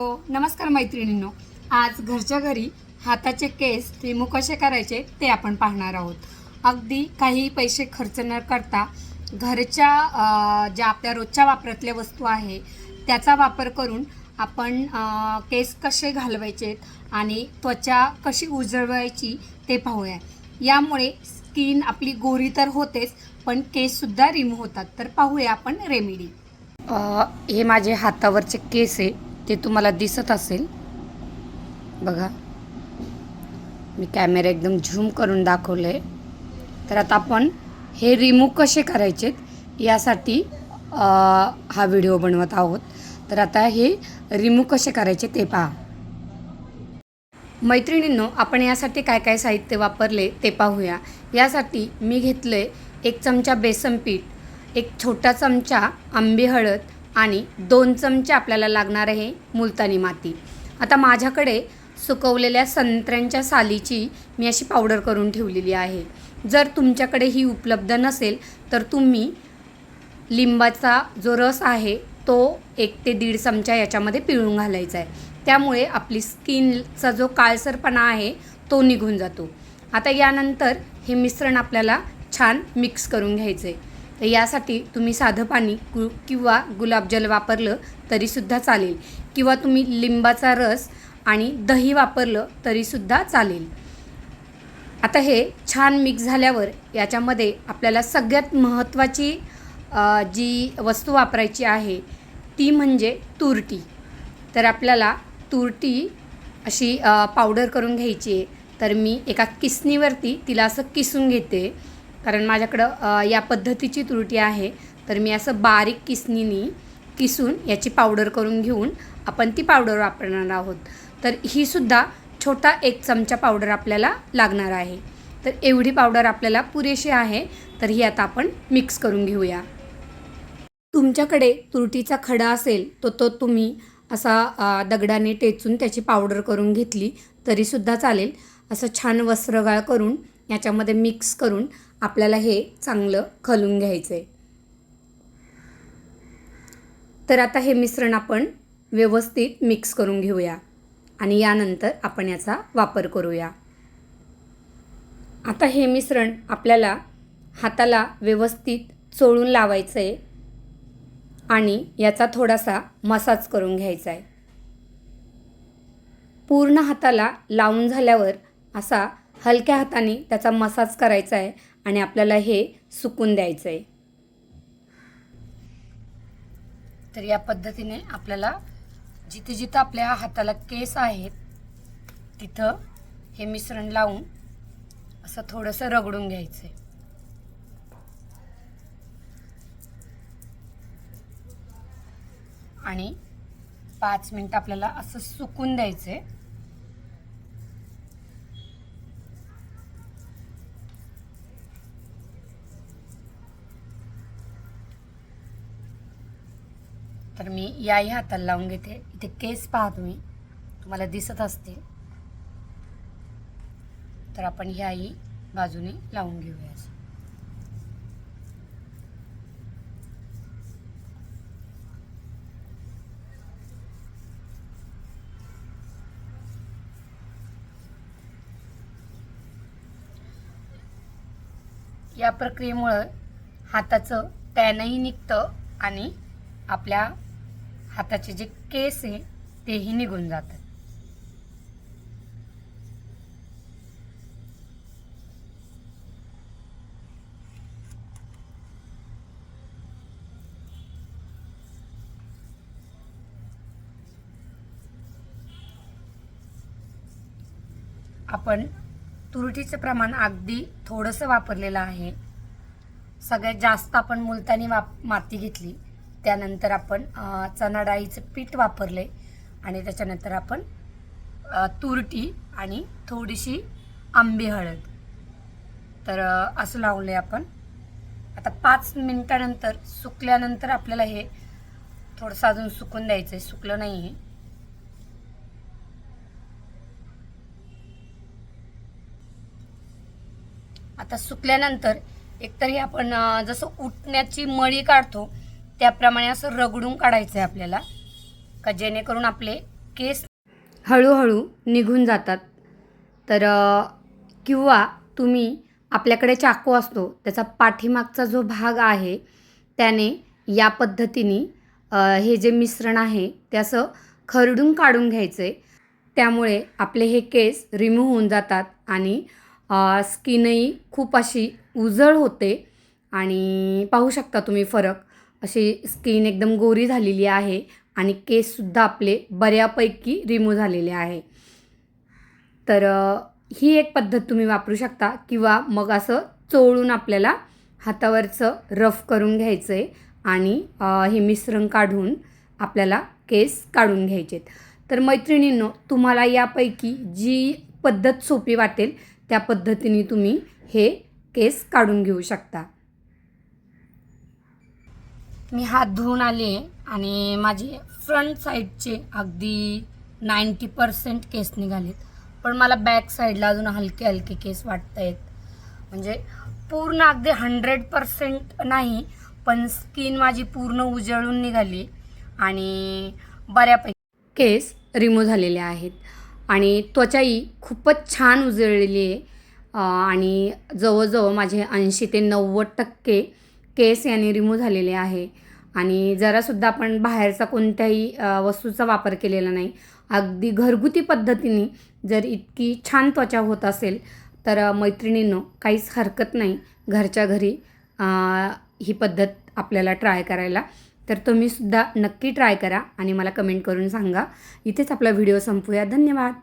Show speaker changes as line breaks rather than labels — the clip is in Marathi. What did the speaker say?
हो नमस्कार मैत्रिणींनो. आज घरच्या घरी हाताचे केस रिमूव्ह कसे करायचे ते आपण पाहणार आहोत. अगदी काही पैसे खर्च न करता घरच्या ज्या आपल्या रोजच्या वापरातल्या वस्तू आहे त्याचा वापर करून आपण केस कसे घालवायचे आणि त्वचा कशी उजळवायची ते पाहूया. यामुळे स्किन आपली गोरी तर होतेच पण केससुद्धा रिमूव्ह होतात. तर पाहूया आपण रेमेडी. हे माझे हातावरचे केस आहे. ते तुम्हाला दिसत असेल. बघा. मी कॅमेरा एकदम झूम करून दाखवलं आहे तर आता आपण हे रिमूव्ह कसे करायचे यासाठी हा व्हिडिओ बनवत आहोत. तर आता हे रिमूव्ह कसे करायचे ते पहा. मैत्रिणींनो आपण यासाठी काय काय साहित्य वापरले ते पाहूया. यासाठी मी घेतलं आहे एक चमचा बेसन पीठ एक छोटा चमचा आंबी हळद आणि दोन चमचे आपल्याला लागणार आहे मुलतानी माती. आता माझ्याकडे सुकवलेल्या संत्र्यांच्या सालीची मी अशी पावडर करून ठेवलेली आहे. जर तुमच्याकडे ही उपलब्ध नसेल तर तुम्ही लिंबाचा जो रस आहे तो एक ते दीड चमचा याच्यामध्ये पिळून घालायचा आहे. त्यामुळे आपली स्किनचा जो काळसरपणा आहे तो निघून जातो. आता यानंतर हे मिश्रण आपल्याला छान मिक्स करून घ्यायचं आहे तर यासाठी तुम्ही साधं पाणी गु किंवा गुलाबजल वापरलं तरीसुद्धा चालेल. किंवा तुम्ही लिंबाचा रस आणि दही वापरलं तरीसुद्धा चालेल. आता हे छान मिक्स झाल्यावर याच्यामध्ये आपल्याला सगळ्यात महत्त्वाची जी वस्तू वापरायची आहे ती म्हणजे तुरटी. तर आपल्याला तुरटी अशी पावडर करून घ्यायची आहे. तर मी एका किसणीवरती तिला असं किसून घेते. कारण माझ्याकडं या पद्धतीची तुरटी आहे. तर मी असं बारीक किसणीनी किसून याची पावडर करून घेऊन आपण ती पावडर वापरणार आहोत. तर ही सुद्धा छोटा एक चमचा पावडर आपल्याला लागणार आहे. तर एवढी पावडर आपल्याला पुरेशी आहे. तर ही आता आपण मिक्स करून घेऊया. तुमच्याकडे तुरटीचा खडा असेल तो तो तुम्ही असा दगडाने टेचून त्याची पावडर करून घेतली तरीसुद्धा चालेल. असं छान वस्त्रगाळ करून याच्यामध्ये मिक्स करून आपल्याला हे चांगलं खलून घ्यायचं आहे तर आता हे मिश्रण आपण व्यवस्थित मिक्स करून घेऊया आणि यानंतर आपण याचा वापर करूया. आता हे मिश्रण आपल्याला हाताला व्यवस्थित चोळून लावायचं आहे आणि याचा थोडासा मसाज करून घ्यायचा आहे पूर्ण हाताला लावून झाल्यावर असा हलक्या हाताने त्याचा मसाज करायचा आहे आणि आपल्याला हे सुकून द्यायचं आहे. तर या पद्धतीने आपल्याला जिथे जिथं आपल्या हाताला केस आहेत तिथं हे मिश्रण लावून असं थोडंसं रगडून घ्यायचं आहे. आणि पाच मिनटं आपल्याला असं सुकून द्यायचं आहे. तर मी याही हाताला लावून घेते. इथे केस पहा तुम्ही. तुम्हाला दिसत असते तर आपण ह्याही बाजूने लावून घेऊया असं. या प्रक्रियेमुळं हाताचं टॅनही निघतं आणि आपल्या हाताचे जे केस आहे तेही निघून जातात. आपण तुरटीचं प्रमाण अगदी थोडंसं वापरलेलं आहे. सगळ्यात जास्त आपण मुलतानी वाप माती घेतली. त्यानंतर आपण चणा डाळीचं पीठ वापरले आणि त्याच्यानंतर आपण तुरटी आणि थोडीशी आंबी हळद. तर असं लावले आपण. आता पाच मिनटानंतर सुकल्यानंतर आपल्याला हे थोडंसं अजून सुकून द्यायचं आहे सुकलं नाही आहे आता सुकल्यानंतर एकतरी आपण जसं उठण्याची मळी काढतो त्याप्रमाणे असं रगडून काढायचं आहे आपल्याला का जेणेकरून आपले केस हळूहळू निघून जातात. तर किंवा तुम्ही आपल्याकडे चाकू असतो त्याचा पाठीमागचा जो भाग आहे त्याने या पद्धतीने हे जे मिश्रण आहे ते असं खरडून काढून घ्यायचं आहे त्यामुळे आपले हे केस रिमूव्ह होऊन जातात आणि स्किनही खूप अशी उजळ होते आणि पाहू शकता तुम्ही फरक. अशी स्किन एकदम गोरी झालेली आहे आणि केससुद्धा आपले बऱ्यापैकी रिमूव्ह झालेले आहे. तर ही एक पद्धत तुम्ही वापरू शकता किंवा मग असं चोळून आपल्याला हातावरचं रफ करून घ्यायचं आहे आणि हे मिश्रण काढून आपल्याला केस काढून घ्यायचे तर मैत्रिणींनो तुम्हाला यापैकी जी पद्धत सोपी वाटेल त्या पद्धतीने तुम्ही हे केस काढून घेऊ शकता. मी हात धुवून आले आणि माझे फ्रंट साईडचे अगदी नाईंटी पर्सेंट केस निघालेत. पण मला बॅक साईडला अजून हलके हलके केस वाटत आहेत म्हणजे पूर्ण अगदी हंड्रेड पर्सेंट नाही पण स्किन माझी पूर्ण उजळून निघाली आणि बऱ्यापैकी केस रिमूव्ह झालेले आहेत. आणि त्वचाही खूपच छान उजळलेली आहे. आणि जवळजवळ माझे ऐंशी ते नव्वद टक्के केस याने रिमूव्ह झालेले आहे. आणि जरासुद्धा आपण बाहेरचा कोणत्याही वस्तूचा वापर केलेला नाही. अगदी घरगुती पद्धतीने जर इतकी छान त्वचा होत असेल तर मैत्रिणींनो काहीच हरकत नाही. घरच्या घरी ही पद्धत आपल्याला ट्राय करायला. तर तुम्हीसुद्धा नक्की ट्राय करा आणि मला कमेंट करून सांगा. इथेच आपला व्हिडिओ संपूया. धन्यवाद!